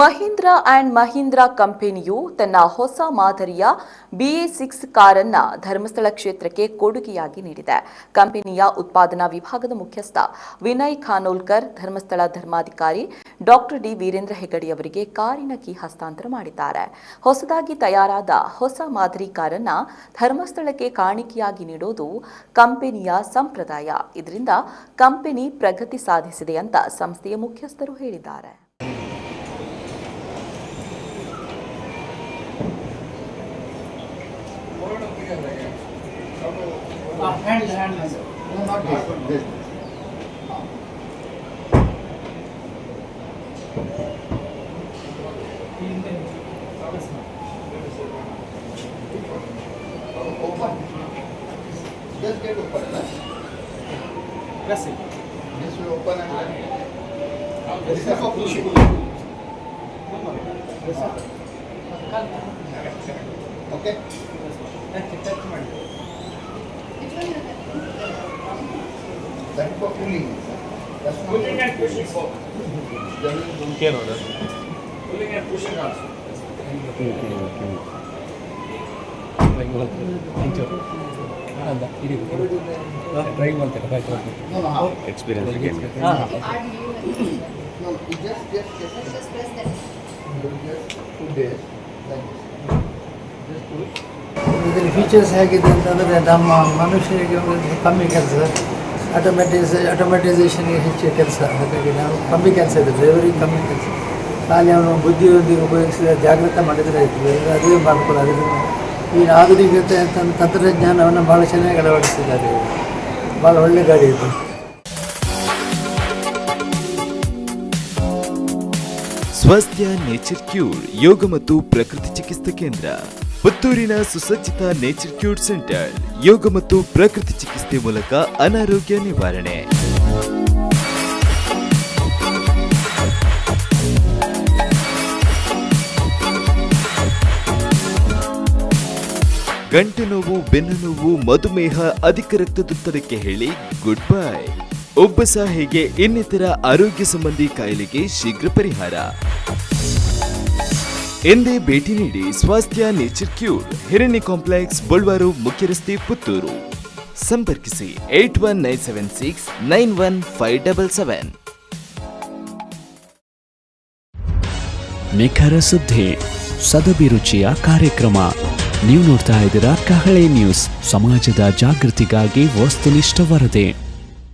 Mahindra and Mahindra ಕಂಪನಿಯು ತನ್ನ ಹೊಸ ಮಾದರಿಯ ಬಿಎ ಸಿಕ್ಸ್ ಕಾರನ್ನ ಧರ್ಮಸ್ಥಳ ಕ್ಷೇತ್ರಕ್ಕೆ ಕೊಡುಗೆಯಾಗಿ ನೀಡಿದೆ. ಕಂಪನಿಯ ಉತ್ಪಾದನಾ ವಿಭಾಗದ ಮುಖ್ಯಸ್ಥ ವಿನಯ್ ಖಾನೋಲ್ಕರ್, ಧರ್ಮಸ್ಥಳ ಧರ್ಮಾಧಿಕಾರಿ ಡಾಕ್ಟರ್ ಡಿ ವೀರೇಂದ್ರ ಹೆಗಡೆಯವರಿಗೆ ಕಾರಿನ ಕೀ ಹಸ್ತಾಂತರ ಮಾಡಿದ್ದಾರೆ. ಹೊಸದಾಗಿ ತಯಾರಾದ ಹೊಸ ಮಾದರಿ ಕಾರನ್ನ ಧರ್ಮಸ್ಥಳಕ್ಕೆ ಕಾಣಿಕೆಯಾಗಿ ನೀಡೋದು ಕಂಪನಿಯ ಸಂಪ್ರದಾಯ. ಇದರಿಂದ ಕಂಪನಿ ಪ್ರಗತಿ ಸಾಧಿಸಿದೆ ಅಂತ ಸಂಸ್ಥೆಯ ಮುಖ್ಯಸ್ಥರು ಹೇಳಿದ್ದಾರೆ. Hand hand no not this open just get open ना वैसे this will open and this is for push कल for pushing. Okay. ಟಚ್ ಮಾಡಿ That is for pulling. That's not. Pulling and pushing both. There is Pulling and pushing also. Drive ಮಾಡ್ತಾರೆ ಬಾಯ್ತು No, no. how? Experience No, it just, just, just. Just put this. Like this. Just pull. ಇದರ features ಹೇಗಿದೆ ಅಂತಂದರೆ ನಮ್ಮ ಮನುಷ್ಯರಿಗೆ ಕಮ್ಮಿ ಕೆಲಸ ಆಟೋಮೆಟಿಸ್ ಆಟೋಮೆಟೈಸೇಷನ್ಗೆ ಹೆಚ್ಚು ಕೆಲಸ. ಹಾಗಾಗಿ ನಾವು ಕಮ್ಮಿ ಕೆಲಸ ಇದೆ ಡ್ರೈವರಿಗೆ ಕಮ್ಮಿ ಕೆಲಸ. ಖಾಲಿ ಅವನು ಬುದ್ಧಿಯೊಂದಿಗೆ ಉಪಯೋಗಿಸಿದ ಜಾಗ್ರತೆ ಮಾಡಿದರೆ ಆಯ್ತು. ಅದೇ ಅದರಿಂದ ಈ ಆಧುನಿಕತೆ ಅಂತ ತಂತ್ರಜ್ಞಾನವನ್ನು ಭಾಳ ಚೆನ್ನಾಗಿ ಅಳವಡಿಸಿದ್ದಾರೆ. ಭಾಳ ಒಳ್ಳೆ ಗಾಡಿ ಇದು. ಸ್ವಾಸ್ಥ್ಯ ನೇಚರ್ ಕ್ಯೂರ್ ಯೋಗ ಮತ್ತು ಪ್ರಕೃತಿ ಚಿಕಿತ್ಸಾ ಕೇಂದ್ರ. ಪುತ್ತೂರಿನ ಸುಸಜ್ಜಿತ ನೇಚರ್ ಕ್ಯೂರ್ ಸೆಂಟರ್ ಯೋಗ ಮತ್ತು ಪ್ರಕೃತಿ ಚಿಕಿತ್ಸೆ ಮೂಲಕ ಅನಾರೋಗ್ಯ ನಿವಾರಣೆ. ಗಂಟು ನೋವು, ಬೆನ್ನು ನೋವು, ಮಧುಮೇಹ, ಅಧಿಕ ರಕ್ತದೊತ್ತಡಕ್ಕೆ ಹೇಳಿ ಗುಡ್ ಬೈ ಒಬ್ಬ ಹೇಗೆ ಇನ್ನಿತರ ಆರೋಗ್ಯ ಸಂಬಂಧಿ ಕಾಯಿಲೆಗೆ ಶೀಘ್ರ ಪರಿಹಾರ. ಎಂದೇ ಭೇಟಿ ನೀಡಿ Swasthya Nature Cure Hiranya Complex Balwaru ಮುಖ್ಯ ರಸ್ತೆ ಪುತ್ತೂರು. ಸಂಪರ್ಕಿಸಿ eight one nine seven six nine one five double seven. ನಿಖರ ಸುದ್ದಿ ಸದಭಿರುಚಿಯ ಕಾರ್ಯಕ್ರಮ. ನೀವು ನೋಡ್ತಾ ಇದ್ದೀರಾ ಕಹಳೆ ನ್ಯೂಸ್, ಸಮಾಜದ ಜಾಗೃತಿಗಾಗಿ ವಸ್ತುನಿಷ್ಠ ವರದಿ.